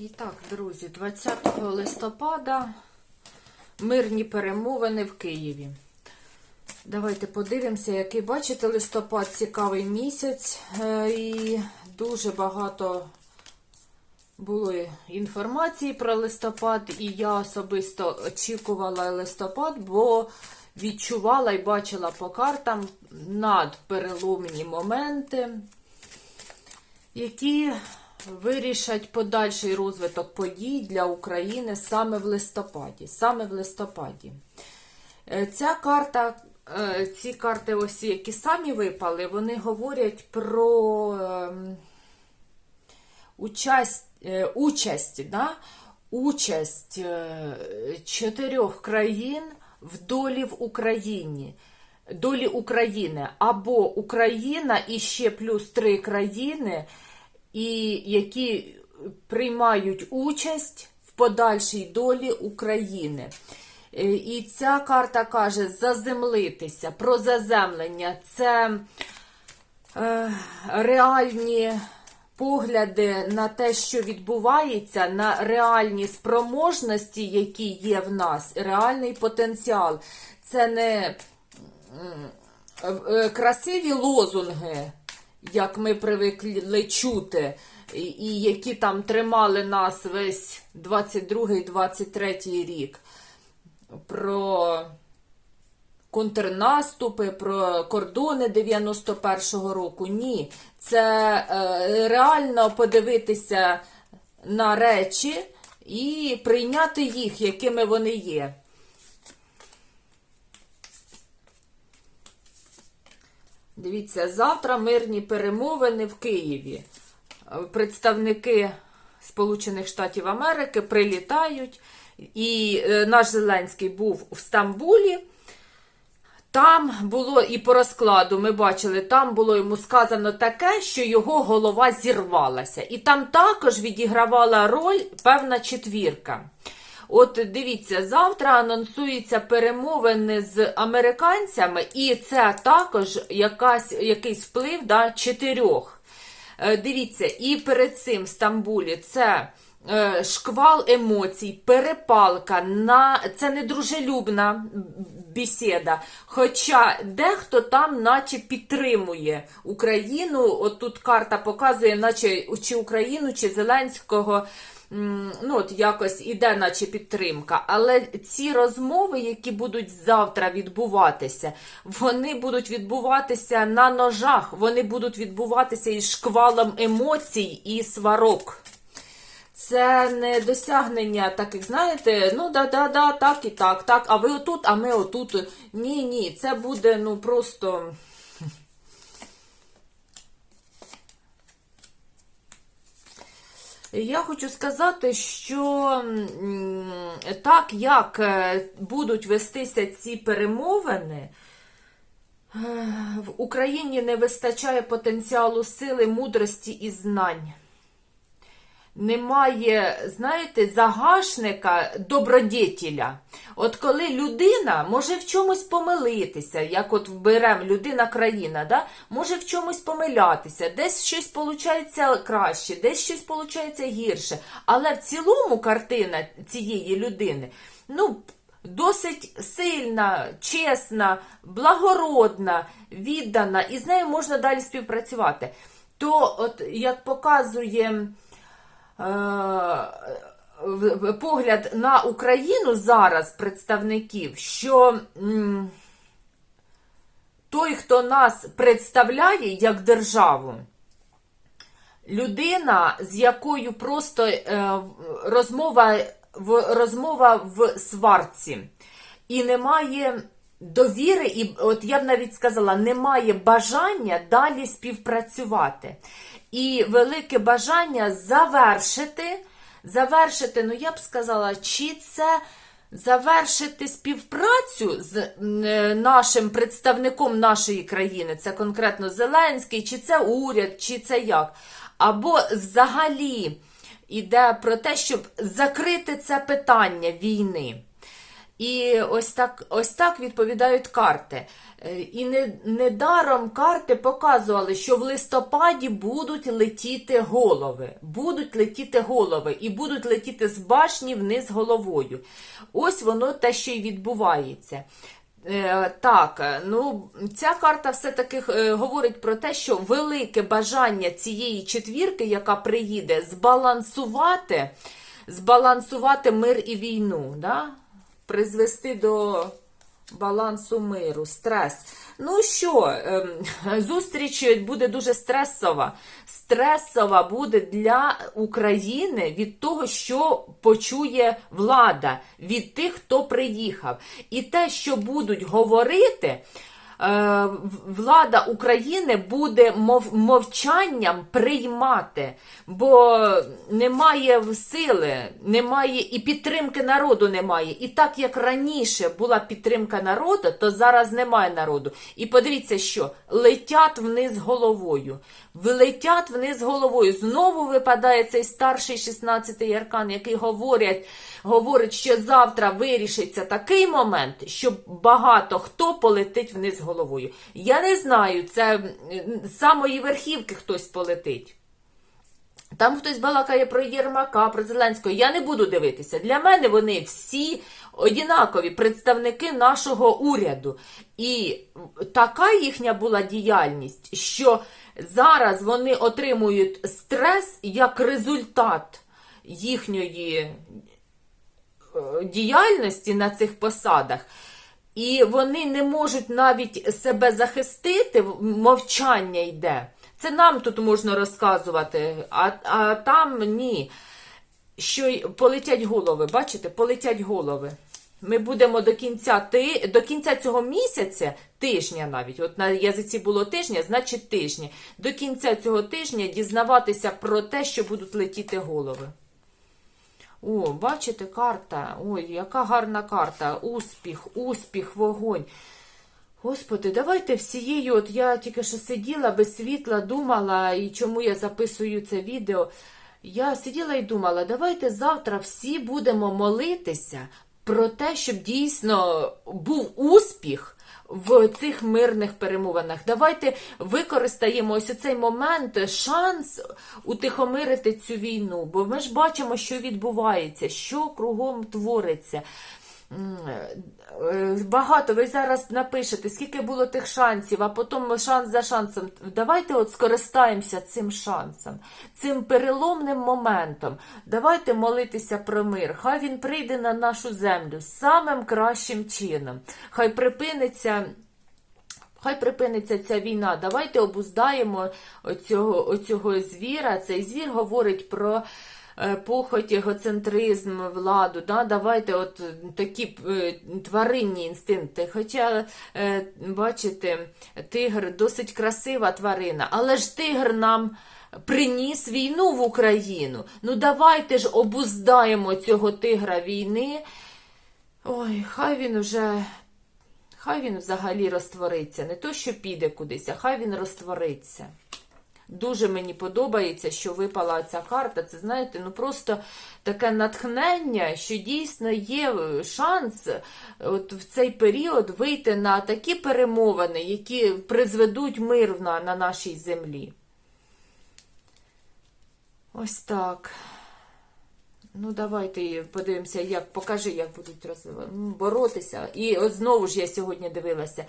І так, друзі, 20 листопада мирні перемовини в Києві. Давайте подивимося, який бачите листопад цікавий місяць. Е, І дуже багато було інформації про листопад, і я особисто очікувала листопад, бо відчувала і бачила по картам надпереломні моменти, які вирішать подальший розвиток подій для України саме в листопаді. Саме в листопаді. Е, Ця карта, е, ці карти, ось які самі випали, вони говорять про ем, участь, е, участь, да? участь чотирьох країн в долі в Україні. Долі України або Україна і ще плюс три країни, і які приймають участь в подальшій долі України. Е, І ця карта каже заземлитися, про заземлення. Це е, реальні погляди на те, що відбувається, на реальні спроможності, які є в нас, реальний потенціал. Це не е, красиві лозунги, як ми привикли чути, і- які там тримали нас весь 22-23 рік. Про контрнаступи, про кордони 91-го року. Ні, це е, реально подивитися на речі і прийняти їх, якими вони є. Дивіться, завтра мирні перемовини в Києві. Представники Сполучених Штатів Америки прилітають, і е, наш Зеленський був в Стамбулі. Там було і по розкладу, ми бачили, там було йому сказано таке, що його голова зірвалася. І там також відігравала роль певна четвірка. От дивіться, завтра анонсуються перемовини з американцями, і це також якась, якийсь вплив да, чотирьох. Е, Дивіться, і перед цим в Стамбулі це е, шквал емоцій, перепалка, на це недружелюбна бесіда. Хоча дехто там, наче підтримує Україну. От тут карта показує, наче чи Україну, чи Зеленського. Ну, от якось іде, наче підтримка. Але ці розмови, які будуть завтра відбуватися, вони будуть відбуватися на ножах, вони будуть відбуватися із шквалом емоцій і сварок. Це не досягнення таких, знаєте, ну да-да-да, так і так, так, а ви отут, а ми отут. Ні, ні, це буде ну просто. Я хочу сказати, що так як е, будуть вестися ці перемовини, е, в Україні не вистачає потенціалу сили, мудрості і знань. Немає, знаєте, загашника добродетеля. От коли людина може в чомусь помилитися, як от беремо людина країна, да? може в чомусь помилятися, десь щось виходить краще, десь щось виходить гірше. Але в цілому картина цієї людини, ну, досить сильна, чесна, благородна, віддана, і з нею можна далі співпрацювати. То, от як показує погляд на Україну зараз представників, що той, хто нас представляє як державу, людина, з якою просто е, розмова розмова в сварці, і немає довіри, і от я б навіть сказала, немає бажання далі співпрацювати. І велике бажання завершити, завершити, ну я б сказала, чи це завершити співпрацю з е, нашим представником нашої країни, це конкретно Зеленський, чи це уряд, чи це як. Або взагалі йде про те, щоб закрити це питання війни. І ось так, ось так відповідають карти. Е, І не, недаром карти показували, що в листопаді будуть летіти голови. Будуть летіти голови і будуть летіти з башні вниз головою. Ось воно те, що й відбувається. Е, Так, ну ця карта все-таки е, говорить про те, що велике бажання цієї четвірки, яка приїде, збалансувати, збалансувати мир і війну, да? Призвести до балансу миру, стрес. Ну що, ем, зустріч буде дуже стресова. Стресова буде для України від того, що почує влада, від тих, хто приїхав. І те, що будуть говорити. Е, Влада України буде мов, мовчанням приймати, бо немає сили, немає і підтримки народу немає. І так як раніше була підтримка народу, то зараз немає народу. І подивіться, що летять вниз головою. Летять вниз головою. Знову випадає цей старший 16-й аркан, який говорять, говорить, що завтра вирішиться такий момент, що багато хто полетить вниз головою. Я не знаю, це з самої верхівки хтось полетить. Там хтось балакає про Єрмака, про Зеленського. Я не буду дивитися. Для мене вони всі однакові представники нашого уряду. І така їхня була діяльність, що зараз вони отримують стрес як результат їхньої е, діяльності на цих посадах. І вони не можуть навіть себе захистити, мовчання йде. Це нам тут можна розказувати, а, а там ні. Що полетять голови, бачите, полетять голови. Ми будемо до кінця ти, до кінця цього місяця, тижня навіть, от на язиці було тижня, значить тижня. До кінця цього тижня дізнаватися про те, що будуть летіти голови. О, бачите, карта. Ой, яка гарна карта. Успіх, успіх, вогонь. Господи, давайте всією, от я тільки що сиділа без світла, думала, і чому я записую це відео. Я сиділа і думала, давайте завтра всі будемо молитися про те, щоб дійсно був успіх в цих мирних перемовинах. Давайте використаємо ось цей момент, шанс утихомирити цю війну, бо ми ж бачимо, що відбувається, що кругом твориться. Е, Багато ви зараз напишете, скільки було тих шансів, а потім шанс за шансом. Давайте от скористаємося цим шансом, цим переломним моментом. Давайте молитися про мир. Хай він прийде на нашу землю самим кращим чином. Хай припиниться. Хай припиниться ця війна. Давайте обуздаємо оцього, оцього звіра. Цей звір говорить про похоть, егоцентризм, владу. Да? Давайте от такі е, тваринні інстинкти. Хоча, е, бачите, тигр досить красива тварина, але ж тигр нам. Приніс війну в Україну. Ну давайте ж обуздаємо цього тигра війни. Ой, хай він вже Хай він взагалі розтвориться. Не то, що піде кудись, а хай він розтвориться. Дуже мені подобається, що випала ця карта. Це, знаєте, ну просто таке натхнення, що дійсно є шанс от в цей період вийти на такі перемовини, які призведуть мир на, на нашій землі. Ось так. Ну, давайте подивимося, як покажи, як будуть розвивати. боротися. І от знову ж я сьогодні дивилася.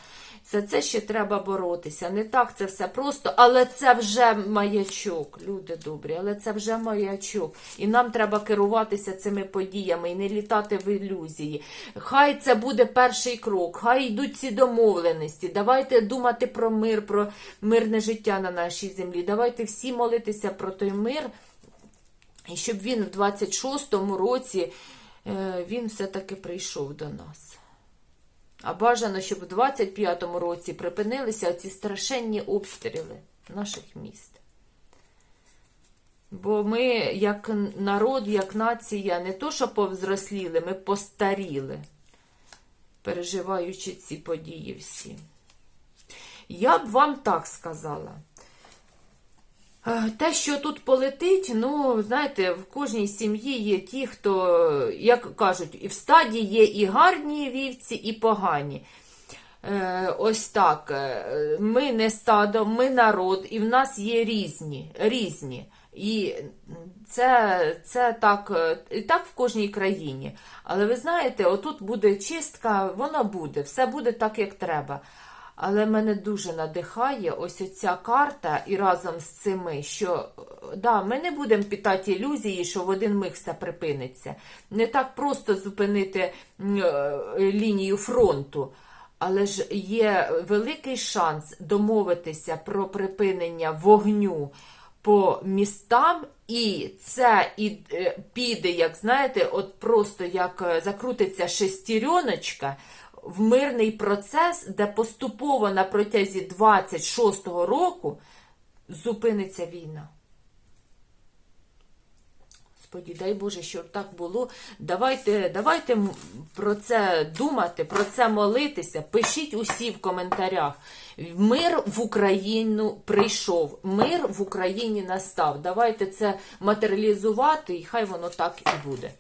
За це ще треба боротися. Не так це все просто, але це вже маячок, люди добрі, але це вже маячок. І нам треба керуватися цими подіями і не літати в ілюзії. Хай це буде перший крок, хай йдуть ці домовленості. Давайте думати про мир, про мирне життя на нашій землі. Давайте всі молитися про той мир. І щоб він в 26-му році е, він все-таки прийшов до нас. А бажано, щоб в 25-му році припинилися ці страшенні обстріли наших міст. Бо ми, як народ, як нація, не то, що повзросліли, ми постаріли, переживаючи ці події всі. Я б вам так сказала. Е, Те, що тут полетить, ну, знаєте, в кожній сім'ї є ті, хто, як кажуть, і в стаді є і гарні вівці, і погані. Е, ось так. е, Ми не стадо, ми народ, і в нас є різні. різні. І це, це так, і так в кожній країні. Але ви знаєте, отут буде чистка, вона буде, все буде так, як треба. Але мене дуже надихає ось оця карта і разом з цими, що да, ми не будемо питати ілюзії, що в один миг все припиниться. Не так просто зупинити е, лінію фронту. Але ж є великий шанс домовитися про припинення вогню по містам, і це і е, піде, як знаєте, от просто як е, закрутиться шестереночка в мирний процес, де поступово на протязі 26-го року зупиниться війна. Господі, дай Боже, щоб так було. Давайте, давайте про це думати, про це молитися. Пишіть усі в коментарях. Мир в Україну прийшов, мир в Україні настав. Давайте це матеріалізувати, і хай воно так і буде.